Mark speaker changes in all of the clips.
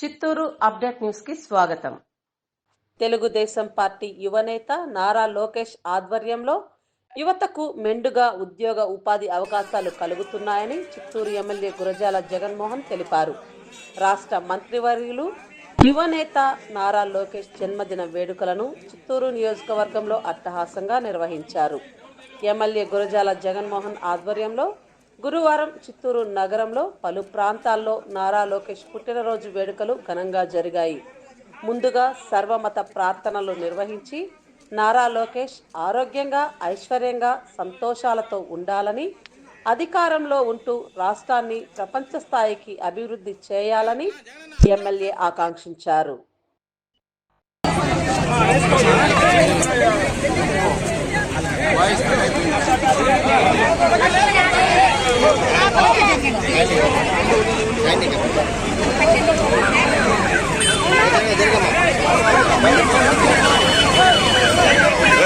Speaker 1: Chittoor update న్యూస్కి స్వాగతం. Telugu Desam party యువనేత నారా లోకేష్ ఆధ్వర్యంలో యువతకు మెండుగా ఉద్యోగ ఉపాధి అవకాశాలు కలుగుతున్నాయని చిత్తూరు ఎమ్మెల్యే గురజాల జగన్మోహన్ తెలిపారు. రాష్ట్ర మంత్రివర్యులు యువనేత నారా లోకేష్ జన్మదిన వేడుకలను చిత్తూరు నియోజకవర్గంలో అట్టహాసంగా నిర్వహించారు. ఎమ్మెల్యే గురజాల జగన్మోహన్ ఆధ్వర్యంలో గురువారం చిత్తూరు నగరంలో పలు ప్రాంతాల్లో నారా లోకేష్ పుట్టినరోజు వేడుకలు ఘనంగా జరిగాయి. ముందుగా సర్వమత ప్రార్థనలు నిర్వహించి నారా లోకేష్ ఆరోగ్యంగా ఐశ్వర్యంగా సంతోషాలతో ఉండాలని అధికారంలో ఉంటూ రాష్ట్రాన్ని ప్రపంచ స్థాయికి అభివృద్ధి చేయాలని ఎమ్మెల్యే ఆకాంక్షించారు.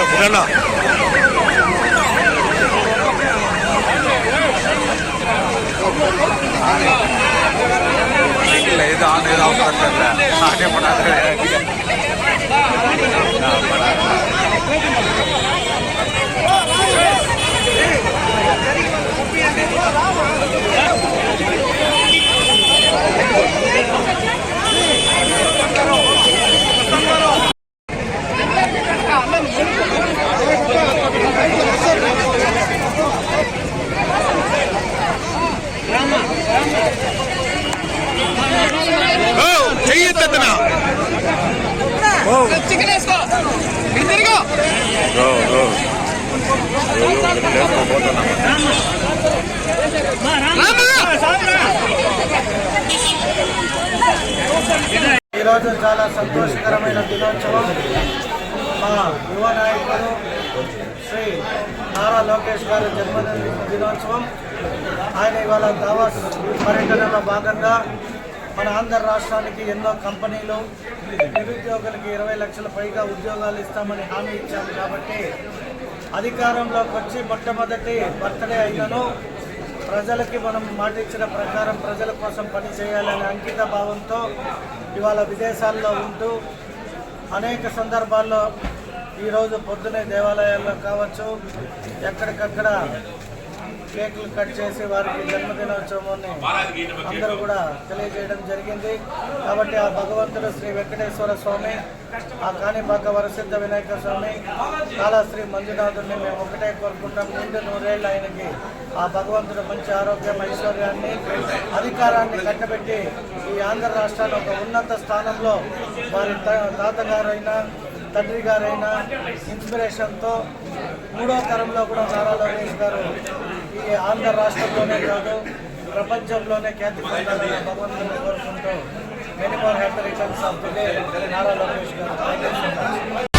Speaker 2: புகண்ணா இல்ல இது ஆன் இது ஆஃப் பண்ணல ஆனே తద్దన
Speaker 3: చికెన్ వేసుకో తిరుగు
Speaker 4: ఈరోజు చాలా సంతోషకరమైన దినోత్సవం. మా యువ నాయకుడు శ్రీ నారా లోకేష్ గారి జన్మదిన దినోత్సవం. ఆయన ఇవాళ దావాస్ పర్యటనలో భాగంగా మన ఆంధ్ర రాష్ట్రానికి ఎన్నో కంపెనీలు నిరుద్యోగులకి ఇరవై లక్షల పైగా ఉద్యోగాలు ఇస్తామని హామీ ఇచ్చాము కాబట్టి అధికారంలోకి వచ్చి మొట్టమొదటి బర్త్డే అయినను ప్రజలకి మనం మాట ఇచ్చిన ప్రకారం ప్రజల కోసం పని చేయాలనే అంకిత భావంతో ఇవాళ విదేశాల్లో ఉంటూ అనేక సందర్భాల్లో ఈరోజు పొద్దునే దేవాలయాల్లో కావచ్చు ఎక్కడికక్కడ కేకులు కట్ చేసి వారికి జన్మదినోత్సవాన్ని అందరూ కూడా తెలియజేయడం జరిగింది. కాబట్టి ఆ భగవంతుడు శ్రీ వెంకటేశ్వర స్వామి ఆ కాణిపాక వరసిద్ధ వినాయక స్వామి కాళాశ్రీ మంజునాథుడిని మేము ఒకటే కోరుకుంటాం. నిండు నూరేళ్ళు ఆయనకి ఆ భగవంతుడు మంచి ఆరోగ్యం ఐశ్వర్యాన్ని అధికారాన్ని కట్టబెట్టి ఈ ఆంధ్ర రాష్ట్రాన్ని ఒక ఉన్నత స్థానంలో వారి త- తాతగారైనా తండ్రి గారైనా ఇన్స్పిరేషన్తో మూడో తరంలో కూడా నారా లోకేష్ గారు ఈ ఆంధ్ర రాష్ట్రంలోనే కాదు ప్రపంచంలోనే ఖ్యాతి పొందాలని భగవంతుని కోరుకుంటూ many more happy returns of the Nara Lokesh గారు.